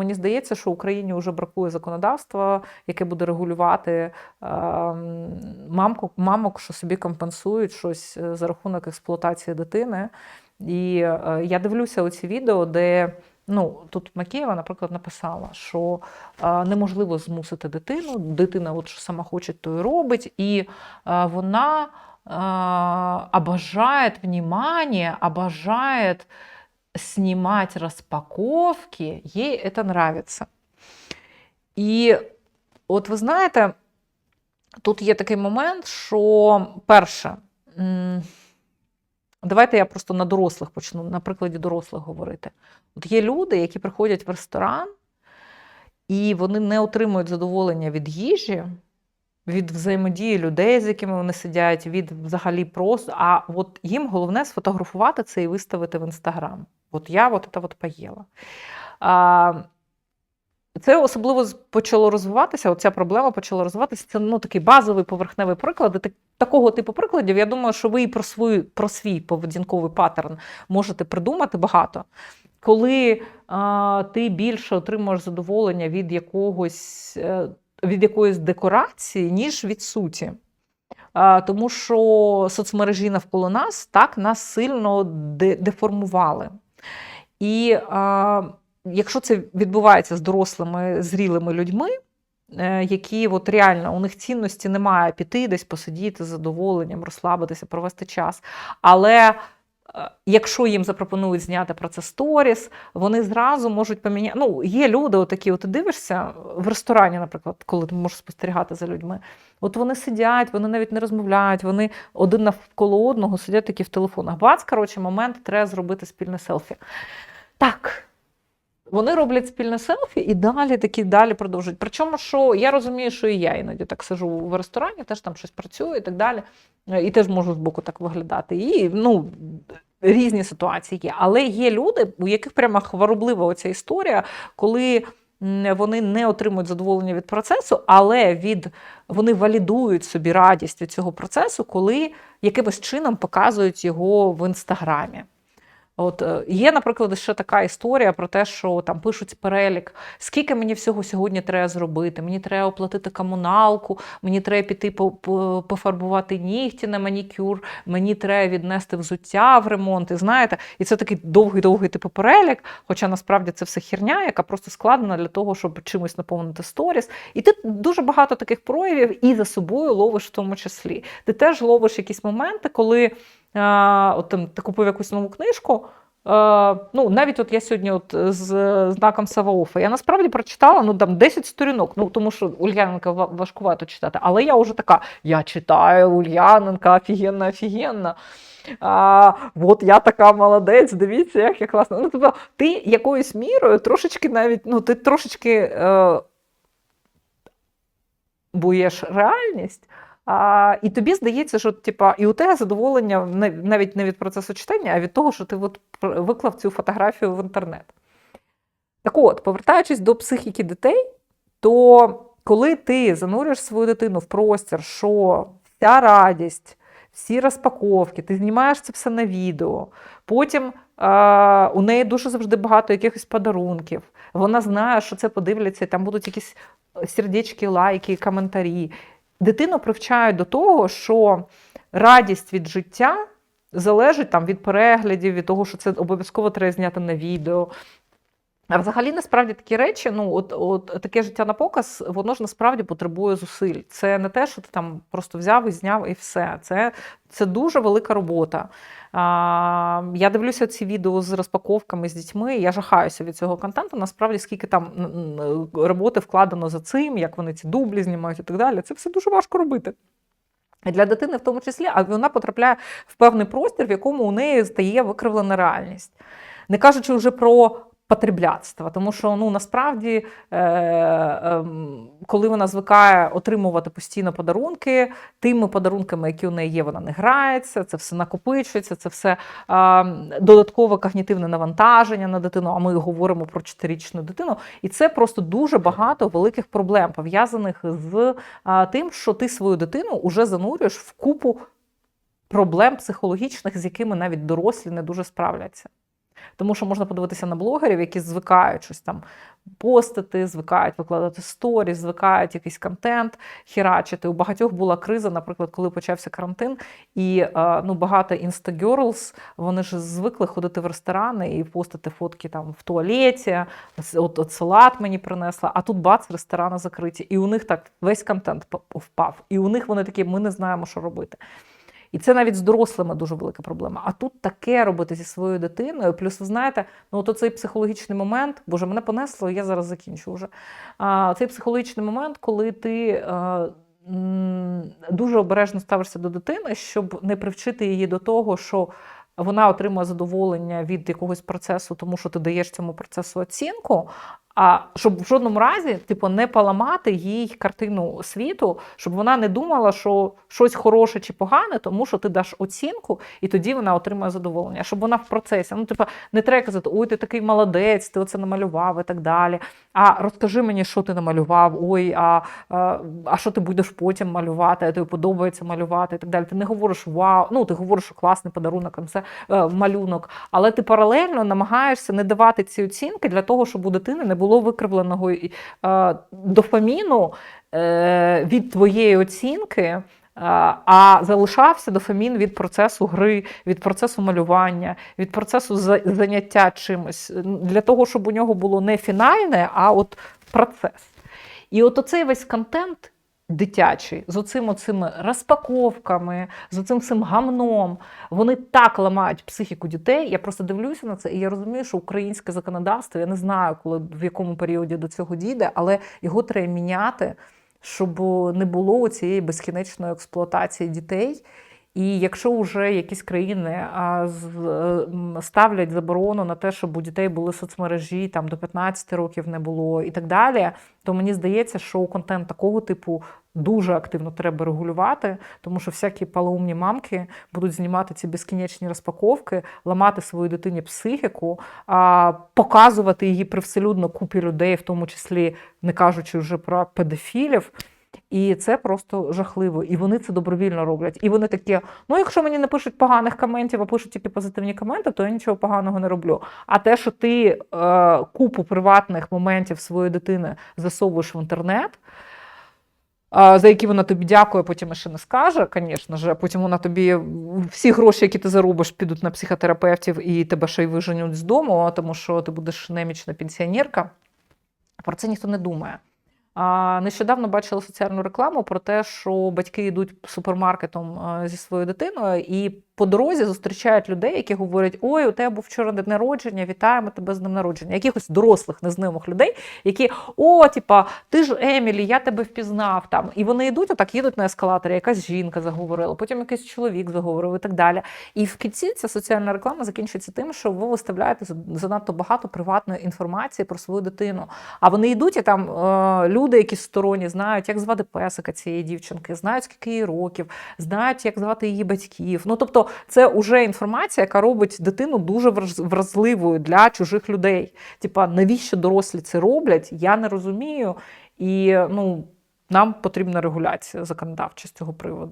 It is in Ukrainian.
Мені здається, що Україні вже бракує законодавства, яке буде регулювати е, мамку, мамок, що собі компенсують щось е, за рахунок експлуатації дитини. І е, я дивлюся оці відео, де ну тут Макієва, наприклад, написала, що е, неможливо змусити дитину. Дитина, от що сама хоче, то і робить, і вона обожает внимание, обожает снимать распаковки, ей это нравится. І от ви знаєте, тут є такий момент, що перше, давайте я просто на дорослих почну, на прикладі дорослих говорити. От є люди, які приходять в ресторан, і вони не отримують задоволення від їжі, від взаємодії людей, з якими вони сидять, від взагалі просто. А от їм головне сфотографувати це і виставити в інстаграм. От я от це от поїла. А, це особливо почало розвиватися. Оця проблема почала розвиватися. Це ну, такий базовий поверхневий приклад. І так- такого типу прикладів, я думаю, що ви і про свій, про свій поведінковий паттерн можете придумати багато. Коли а, ти більше отримуєш задоволення від якогось. е, від якоїсь декорації, ніж від суті. А, Тому що соцмережі навколо нас так нас сильно де- деформували. І а, якщо це відбувається з дорослими, зрілими людьми, е, які от реально у них цінності немає піти десь посидіти з задоволенням, розслабитися, провести час. Але якщо їм запропонують зняти про це сторіс, вони зразу можуть поміняти. Ну, є люди, отакі, от ти дивишся в ресторані, наприклад, коли ти можеш спостерігати за людьми. От вони сидять, вони навіть не розмовляють, вони один навколо одного сидять такі в телефонах. Бац, коротше, момент, треба зробити спільне селфі. Так. Вони роблять спільне селфі і далі такі далі продовжують. Причому, що я розумію, що і я іноді так сижу в ресторані, теж там щось працюю і так далі. І теж можу збоку так виглядати. І ну, різні ситуації є. Але є люди, у яких прямо хвороблива оця історія, коли вони не отримують задоволення від процесу, але від вони валідують собі радість від цього процесу, коли якимось чином показують його в інстаграмі. От е, є, наприклад, ще така історія про те, що там пишуть перелік, скільки мені всього сьогодні треба зробити. Мені треба оплатити комуналку, мені треба піти по- по- пофарбувати нігті на манікюр, мені треба віднести взуття в ремонт. І знаєте, і це такий довгий-довгий типу перелік. Хоча насправді це все херня, яка просто складена для того, щоб чимось наповнити сторіс. І ти дуже багато таких проявів і за собою ловиш в тому числі. Ти теж ловиш якісь моменти, коли. От там ти купив якусь нову книжку. Е, ну, навіть от я сьогодні от з знаком Саваофа, я насправді прочитала ну, там 10 сторінок, ну, тому що Ульяненка важкувато читати. Але я вже така: я читаю Ульяненка, офігенно, офігенно. А, от я така молодець, дивіться, як я класно. Ну, тобто, ти якоюсь мірою трошечки навіть, ну, ти трошечки е, буєш реальність. А, і тобі здається, що типа, і у тебе задоволення навіть не від процесу читання, а від того, що ти от виклав цю фотографію в інтернет. Так от, повертаючись до психіки дітей, то коли ти занурюєш свою дитину в простір, що вся радість, всі розпаковки, ти знімаєш це все на відео, потім а, у неї дуже завжди багато якихось подарунків. Вона знає, що це подивляться, там будуть якісь сердечки, лайки, коментарі. Дитину привчають до того, що радість від життя залежить там, від переглядів, від того, що це обов'язково треба зняти на відео. А взагалі, насправді такі речі, ну от, от таке життя на показ, воно ж насправді потребує зусиль. Це не те, що ти там просто взяв і зняв, і все. Це, це дуже велика робота. А, я дивлюся ці відео з розпаковками з дітьми. Я жахаюся від цього контенту. Насправді, скільки там роботи вкладено за цим, як вони ці дублі знімають і так далі. Це все дуже важко робити. Для дитини в тому числі, а вона потрапляє в певний простір, в якому у неї стає викривлена реальність. Не кажучи вже про потребляцтва, тому що ну насправді, е, е, коли вона звикає отримувати постійно подарунки, тими подарунками, які у неї є, вона не грається, це все накопичується, це все е, додаткове когнітивне навантаження на дитину. А ми говоримо про чотирирічну дитину, і це просто дуже багато великих проблем пов'язаних з е, тим, що ти свою дитину вже занурюєш в купу проблем психологічних, з якими навіть дорослі не дуже справляться. Тому що можна подивитися на блогерів, які звикають щось там постити, звикають викладати сторіс, звикають якийсь контент херачити. У багатьох була криза, наприклад, коли почався карантин, і е, ну, багато інстагерлс, вони ж звикли ходити в ресторани і постити фотки там в туалеті, от, от салат мені принесла, а тут бац, ресторани закриті. І у них так весь контент впав. І у них вони такі, ми не знаємо, що робити. І це навіть з дорослими дуже велика проблема. А тут таке робити зі своєю дитиною. Плюс, ви знаєте, ну от цей психологічний момент, боже, мене понесло, я зараз закінчу вже. А, цей психологічний момент, коли ти. е, м, Дуже обережно ставишся до дитини, щоб не привчити її до того, що вона отримує задоволення від якогось процесу, тому що ти даєш цьому процесу оцінку. А щоб в жодному разі, типу, не поламати їй картину світу, щоб вона не думала, що щось хороше чи погане, тому що ти даш оцінку, і тоді вона отримує задоволення. Щоб вона в процесі. Ну, типу, не треба казати, ой, ти такий молодець, ти оце намалював і так далі. А розкажи мені, що ти намалював, ой, а, а, а що ти будеш потім малювати, а тобі подобається малювати і так далі. Ти не говориш вау, ну ти говориш, що класний подарунок, це е, малюнок, але ти паралельно намагаєшся не давати ці оцінки для того, щоб у дитини не було викривленого дофаміну е, від твоєї оцінки. А залишався дофамін від процесу гри, від процесу малювання, від процесу заняття чимось, для того, щоб у нього було не фінальне, а от процес. І от оцей весь контент дитячий з оцим оцими розпаковками, з оцим всім гамном, вони так ламають психіку дітей. Я просто дивлюся на це, і я розумію, що українське законодавство, я не знаю, коли в якому періоді до цього дійде, але його треба міняти, щоб не було цієї безкінечної експлуатації дітей. І якщо вже якісь країни ставлять заборону на те, щоб у дітей були соцмережі там до 15 років не було і так далі, то мені здається, що контент такого типу дуже активно треба регулювати, тому що всякі полоумні мамки будуть знімати ці безкінечні розпаковки, ламати своїй дитині психіку, показувати її привселюдно купі людей, в тому числі не кажучи вже про педофілів. І це просто жахливо. І вони це добровільно роблять. І вони такі: ну, якщо мені не пишуть поганих коментів, а пишуть тільки позитивні коменти, то я нічого поганого не роблю. А те, що ти е, купу приватних моментів своєї дитини засовуєш в інтернет. а, За які вона тобі дякує, потім ще не скаже, звісно ж. Потім вона тобі всі гроші, які ти заробиш, підуть на психотерапевтів і тебе ще й виженуть з дому, тому що ти будеш немічна пенсіонерка. Про це ніхто не думає. А, Нещодавно бачила соціальну рекламу про те, що батьки йдуть супермаркетом е, зі своєю дитиною і по дорозі зустрічають людей, які говорять: Ой, у тебе був вчора день народження, вітаємо тебе з днем народження. Якихось дорослих незнайомих людей, які о, типа, ти ж Емілі, я тебе впізнав там. І вони йдуть, отак їдуть на ескалаторі, якась жінка заговорила, потім якийсь чоловік заговорив і так далі. І в кінці ця соціальна реклама закінчується тим, що ви виставляєте занадто багато приватної інформації про свою дитину. А вони йдуть і там е, люди, які сторонні, знають, як звати песика цієї дівчинки, знають, скільки їй років, знають, як звати її батьків. Ну тобто, це вже інформація, яка робить дитину дуже вразливою для чужих людей. Типа, навіщо дорослі це роблять? Я не розумію. І ну, нам потрібна регуляція законодавча з цього приводу.